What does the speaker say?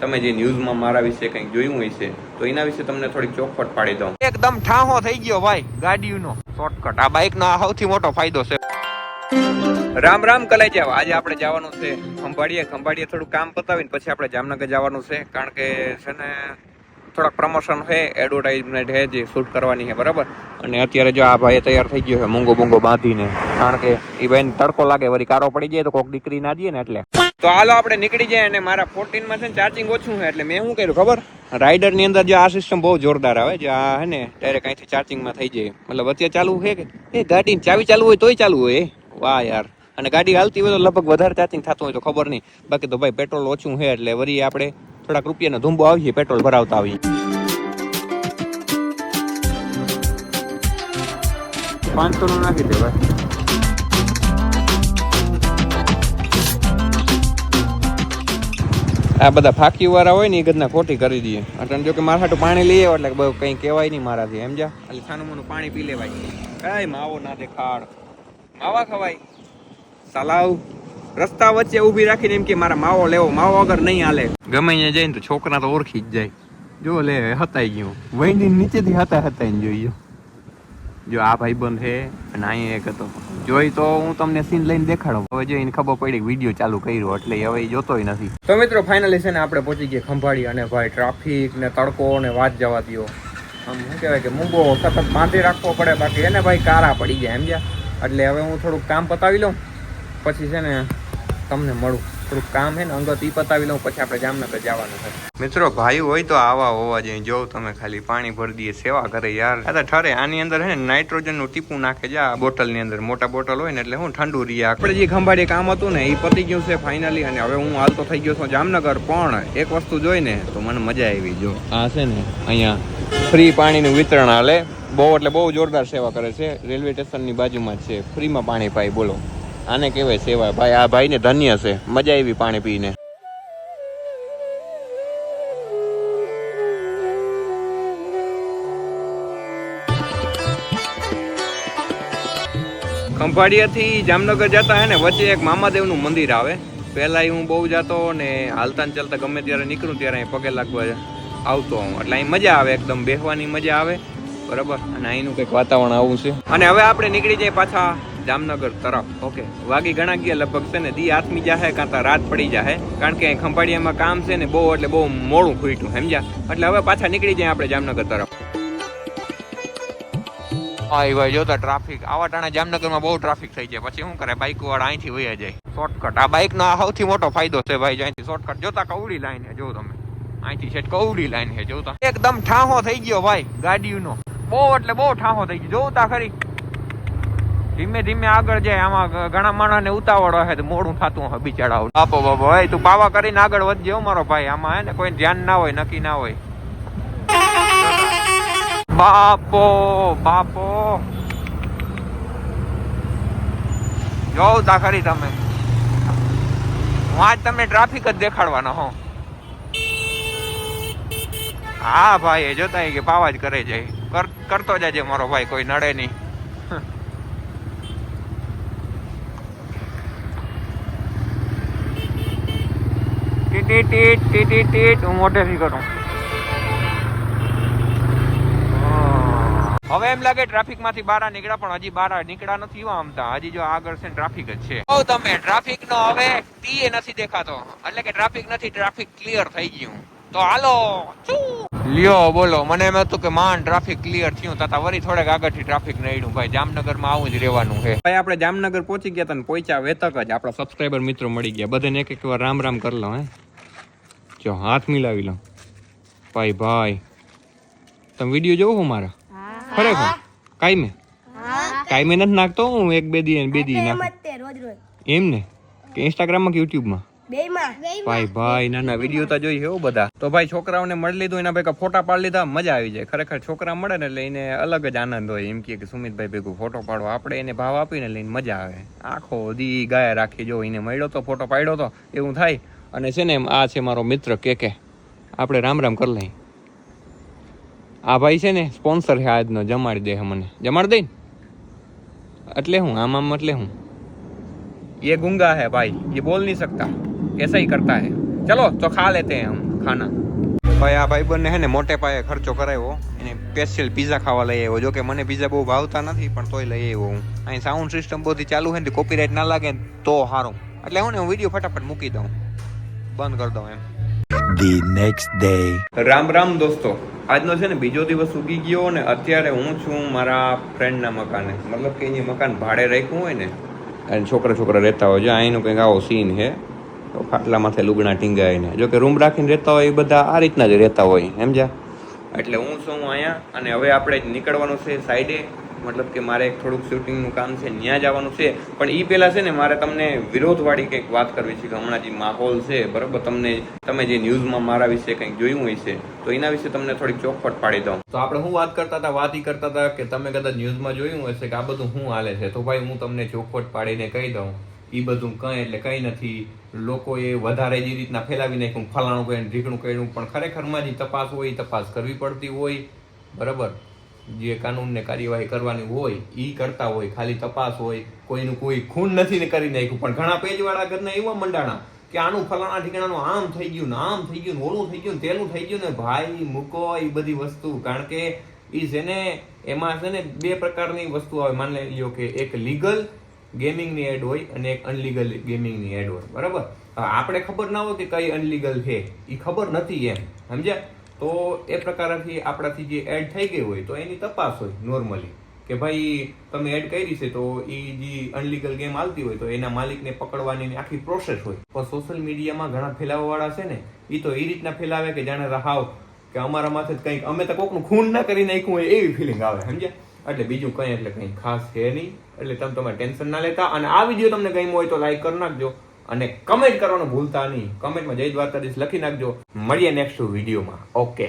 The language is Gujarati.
તમે જે ન્યૂઝમાં મારા વિશે કંઈક જોયું હશે તો એના વિશે તમને થોડીક ચોખવટ પાડી દઉં. એકદમ ઠાહો થઈ ગયો ભાઈ ગાડીનો. શોર્ટકટ આ બાઇકનો આ સૌથી મોટો ફાયદો છે. રામ રામ કલાઈ આજે આપણે જવાનું છે ખંભાળીએ. ખંભાળીએ થોડું કામ પતાવીને પછી આપણે જામનગર જવાનું છે કારણ કે છે ને થોડાક પ્રમોશન છે એડવર્ટાઇઝમેન્ટ છે જે શૂટ કરવાની છે બરાબર? અને અત્યારે જો આ ભાઈ તૈયાર થઈ ગયો છે મૂંગો મૂંગો બાંધીને. કારણ કે એ ભાઈને તડકો લાગે વળી કારો પડી જાય તો કોઈક દીકરી ના દઈએ ને એટલે. તો હાલો આપણે નીકળી જાય અને મારા ફોર્ટીનમાં છે ને ચાર્જિંગ ઓછું છે એટલે મેં શું કર્યું ખબર? રાઇડરની અંદર જે આ સિસ્ટમ બહુ જોરદાર આવે, જે આ હે ને ડાયરેક્ટ અહીંથી ચાર્જિંગમાં થઈ જાય. મતલબ અત્યારે ચાલુ છે કે? એ ગાડીની ચાવી ચાલુ હોય તોય ચાલુ હોય વાહ યાર. અને ગાડી હાલતી હોય તો લગભગ વધારે ચાર્જિંગ થતું હોય તો ખબર નહીં. બાકી તો ભાઈ પેટ્રોલ ઓછું છે એટલે વરી આપણે થોડાક રૂપિયાનો ધૂંબો આવીએ પેટ્રોલ ભરાવતા આવીએ. પાંચસો નું નાખી દે ભાઈ આ બધા ફાકી વાળા હોય ને એ ગદના ખોટી કરી દઈએ. અટન જો કે મારા પાણી લઈએ એટલે બહુ કંઈ કહેવાય નહીં મારાથી, સમજ્યા? એટલે છાનું પાણી પી લેવાય. કાંઈ માવો ના દેખાડ. માવા ખવાય. સલાવ. રસ્તા વચ્ચે ઊભી રાખીને એમ કે મારા માવો લેવો. માવો વગર નહીં હાલે. ગમે અહીંયા જઈને તો છોકરા તો ઓળખી જ જાય. જો લે, હતાઈ ગયું. વહીની નીચેથી હતા હતા જોઈએ જો આ ભાઈ બંધ છે અને અહીંયા એક હતો. જોઈ તો હું તમને સીન લઈને દેખાડો. હવે જો એને ખબર પડી વીડિયો ચાલુ કર્યો, એટલે હવે જોતોય નથી. તો મિત્રો ફાઇનલી છે ને આપણે પહોંચી ગયા ખંભાળી અને ભાઈ ટ્રાફિક ને તડકો ને વાત જવા દ્યો. આમ શું કહેવાય કે મૂંગો સતત બાંધી રાખવો પડે, બાકી એને ભાઈ કારા પડી જાય જ્યાં એટલે હવે હું થોડુંક કામ પતાવી લઉં, પછી છે ને તમને મળું. થોડુંક કામ છે ને અંગત ઈ પતાવી લઉં પછી આપણે જામનગર જવાનું છે. મિત્રો ભાઈ હોય તો આવા હોવા જોઈએ. જો તમે ખાલી પાણી ભરી દઈએ સેવા કરે યાર. આ તો ઠરે આની અંદર હે ને નાઇટ્રોજનનું ટીપું નાખે છે આ બોટલની અંદર. મોટા બોટલ હોય ને એટલે હું ઠંડુ રહી આપણે જે ખંભાળી કામ હતું ને એ પતી ગયું છે ફાઇનલી અને હવે હું હાલતો થઈ ગયો છું જામનગર. પણ એક વસ્તુ જોઈને તો મને મજા આવી જો. આ છે ને અહીંયા ફ્રી પાણીનું વિતરણ હાલે. બહુ એટલે બહુ જોરદાર સેવા કરે છે. રેલવે સ્ટેશનની બાજુમાં જ છે. ફ્રીમાં પાણી પાય બોલો. આને કહેવાય સેવા. ભાઈ, આ ભાઈને ધન્ય છે. મજા આવી પાણી પીને. ખંભાળિયાથી જામનગર જતા હે ને, વચ્ચે એક મામાદેવનું મંદિર આવે. પહેલા હું બહુ જતો ને હાલતા ચાલતા ગમે ત્યારે નીકળું ત્યારે પગે લાગવા આવતો હું એટલે અહીં મજા આવે, એકદમ બેસવાની મજા આવે. બરાબર? અને અહીંનું કંઈક વાતાવરણ આવું છે. અને હવે આપણે નીકળી જઈએ પાછા જામનગર તરફ. ઓકે. વાગી ઘણા ગયા લગભગ છે ને? દી આથમી જાહે કાં તો રાત પડી જાહે. કારણ કે ખંભાળિયામાં કામ છે ને બહુ એટલે બહુ મોડું ખૂટ્યું સમજ્યા? એટલે હવે પાછા નીકળી જાય આપણે જામનગર તરફ. ભાઈ ભાઈ જોતા ટ્રાફિક. આવા ટાણા જામનગરમાં બહુ ટ્રાફિક થઈ જાય. પછી શું કરે? બાઇક વાળા અહીંથી વયા જાય. શોર્ટકટ આ બાઇકનો સૌથી મોટો ફાયદો છે ભાઈ અહીંથી શોર્ટકટ જોતા કવડી લાઈન છે જો તમે. અહીંથી છે કવડી લાઈન છે, જોતા. એકદમ ઠાહો થઈ ગયો ભાઈ, ગાડીનો. બહુ એટલે બહુ ઠાહો થઈ ગયો. જોતા ખરી. ધીમે ધીમે આગળ જાય, આમાં ઘણા ઘણા માણસને ઉતાવળ હોય તો મોડું થતું હોય બિચારા બાપો બાપો ભાઈ તું પાવા કરીને આગળ વધજે મારો ભાઈ, આમાં હે ને કોઈ ધ્યાન ના હોય, નક્કી ના હોય. બાપો બાપો. જોતા ખરી તમે. હું આજ તમને ટ્રાફિક જ દેખાડવાનો હો હા, ભાઈ, એ જોતા કે પાવા જ કરે જાય કરતો જાજે મારો ભાઈ, કોઈ નડે નહીં. ટીટ ટીટ ટીટ ટીટ હું મોટેથી કરું. હવે એમ લાગે ટ્રાફિકમાંથી બહાર નીકળ્યા પણ હજી બહાર નીકળ્યા નથી આમતા હજી જો આગળ છે ટ્રાફિક જ છે. ઓ તમે ટ્રાફિક નો હવે ટી નથી દેખાતો. એટલે કે ટ્રાફિક નથી ટ્રાફિક ક્લિયર થઈ ગયું. તો હાલો લ્યો બોલો મને એમ હતું કે માન ટ્રાફિક ક્લિયર થયું. તાતા વરી થોડેક આગળથી ટ્રાફિક નડ્યું. ભાઈ જામનગરમાં આવું જ રહેવાનું છે. ભાઈ આપણે જામનગર પહોંચી ગયા હતા પહોંચ્યા વેતક જ. આપણા સબસ્ક્રાઈબર મિત્રો મળી ગયા. બધાને એક એક વાર રામ રામ કરી લો હે. જો હાથ મિલાવી લો. ભાઈ ભાઈ. તમે વીડિયો જોવો મારા? ખરેખર? કાંઈ મેં નથી નાખતો હું એક બે દી બે દી નાખ. એમ ને? કે ઇન્સ્ટાગ્રામમાં કે યુટ્યુબમાં ભાઈ ભાઈ ના ના વીડિયો તો જોઈ એવું બધા. તો ભાઈ છોકરાઓને મળી લીધું એના ભેગા ફોટા પાડી લીધા મજા આવી જાય. ખરેખર છોકરા મળે ને એટલે એને અલગ જ આનંદ હોય. એમ કે સુમિતભાઈ ભેગું ફોટો પાડો. આપણે એને ભાવ આપીને લઈને મજા આવે. આખો દી ગાયા રાખી જો એને મળ્યો તો ફોટો પાડ્યો તો એવું થાય. અને છે ને એમ આ છે મારો મિત્ર કે કે આપણે રામ રામ કરી લઈ આ ભાઈ છે ને સ્પોન્સર છે આજનો જમાડી દે મને જમાડી દઈ ને એટલે હું આમ આમ એટલે હું ये गुंगा है भाई ये बोल नहीं सकता ऐसा ही करता है चलो तो खा लेते हैं हम ખાના ભાઈ આ ભાઈબંધને હે ને મોટે પાયે ખર્ચો કરાવ્યો એને સ્પેશિયલ પીઝા ખાવા લઈ આવ્યો જો કે મને પીઝા બહુ ભાવતા નથી પણ તોય લઈ આવ્યો હું અહીં સાઉન્ડ સિસ્ટમ બધી ચાલુ છે ને કોપીરાઇટ ના લાગે ને તો સારું એટલે હું ને હું વિડીયો ફટાફટ મૂકી દઉં બંધ કરી દઉં એમ. The next day Ram Ram દોસ્તો આજનો છે ને બીજો દિવસ ઉગી ગયો ને અત્યારે હું છું મારા ફ્રેન્ડના મકાને. મતલબ કે એની મકાન ભાડે રાખ્યું હોય ને અને છોકરા છોકરા રહેતા હોય છે અહીંનો કંઈક આવો સીન છે તો ખાટલા માથે લુગડા ટીંગાઈને જો કે રૂમ રાખીને રહેતા હોય એ બધા આ રીતના જ રહેતા હોય એમ જા. એટલે હું છું અહીંયા અને હવે આપણે નીકળવાનું છે સાઈડે. મતલબ કે મારે થોડુંક શૂટિંગનું કામ છે ત્યાં જવાનું છે. પણ એ પહેલાં છે ને, મારે તમને વિરોધવાળી કંઈક વાત કરવી છે કે હમણાં જે માહોલ છે, બરાબર? તમને, તમે જે ન્યૂઝમાં મારા વિશે કંઈક જોયું હોય છે, તો એના વિશે તમને થોડીક ચોખવટ પાડી દઉં. તો આપણે હું વાત કરતા હતા, વાત એ કરતા હતા કે તમે કદાચ ન્યૂઝમાં જોયું હશે કે આ બધું શું હાલે છે. તો ભાઈ, હું તમને ચોખવટ પાડીને કહી દઉં. એ બધું કંઈ એટલે કંઈ નથી. લોકોએ વધારે જે રીતના ફેલાવી નાખ્યું, ફલાણું કર્યું ઢીકણું કર્યું, પણ ખરેખરમાં જે તપાસ હોય તપાસ કરવી પડતી હોય. બરાબર? જે કાનૂનને કાર્યવાહી કરવાની હોય એ કરતા હોય, ખાલી તપાસ હોય, કોઈનું કોઈ ખૂન નથી ને કરી નાખ્યું. પણ ઘણા પેજવાળા ઘરના એવા મંડાણા કે આનું ફલાણા ઠીકણાનું આમ થઈ ગયું ને આમ થઈ ગયું ને ઓલું થઈ ગયું ને તેલું થઈ ગયું ને ભાઈ મૂકો એ બધી વસ્તુ. કારણ કે એ છે ને, એમાં છે ને બે પ્રકારની વસ્તુ આવે. માની લ્યો કે એક લીગલ ગેમિંગની એડ હોય અને એક અનલીગલ ગેમિંગની એડ હોય. બરાબર? આપણે ખબર ના હોય કે કઈ અનલીગલ છે. એ ખબર નથી એમ. સમજ્યા? તો એ પ્રકારથી આપણાથી જે એડ થઈ ગઈ હોય તો એની તપાસ હોય નોર્મલી કે ભાઈ, તમે એડ કરી છે તો એ જે અનલીગલ ગેમ આવતી હોય તો એના માલિકને પકડવાની આખી પ્રોસેસ હોય. પણ સોશિયલ મીડિયામાં ઘણા ફેલાવવાવાળા છે ને એ તો એ રીતના ફેલાવે કે જાણે રહાવ કે અમારા માથે જ કંઈક, અમે તો કોકનું ખૂન ના કરી નાખ્યું હોય એવી ફિલિંગ આવે, સમજ્યા? એટલે બીજું કંઈ એટલે કંઈ ખાસ છે નહીં. એટલે તમે તમારે ટેન્શન ના લેતા. અને આ વીડિયો તમને ગમ્યો હોય તો લાઈક કરી નાખજો. અને કમેન્ટ કરવાનું ભૂલતા નહીં. કમેન્ટમાં જય દ્વારકાધીશ લખી નાખજો. મળીએ નેક્સ્ટ વિડીયોમાં ઓકે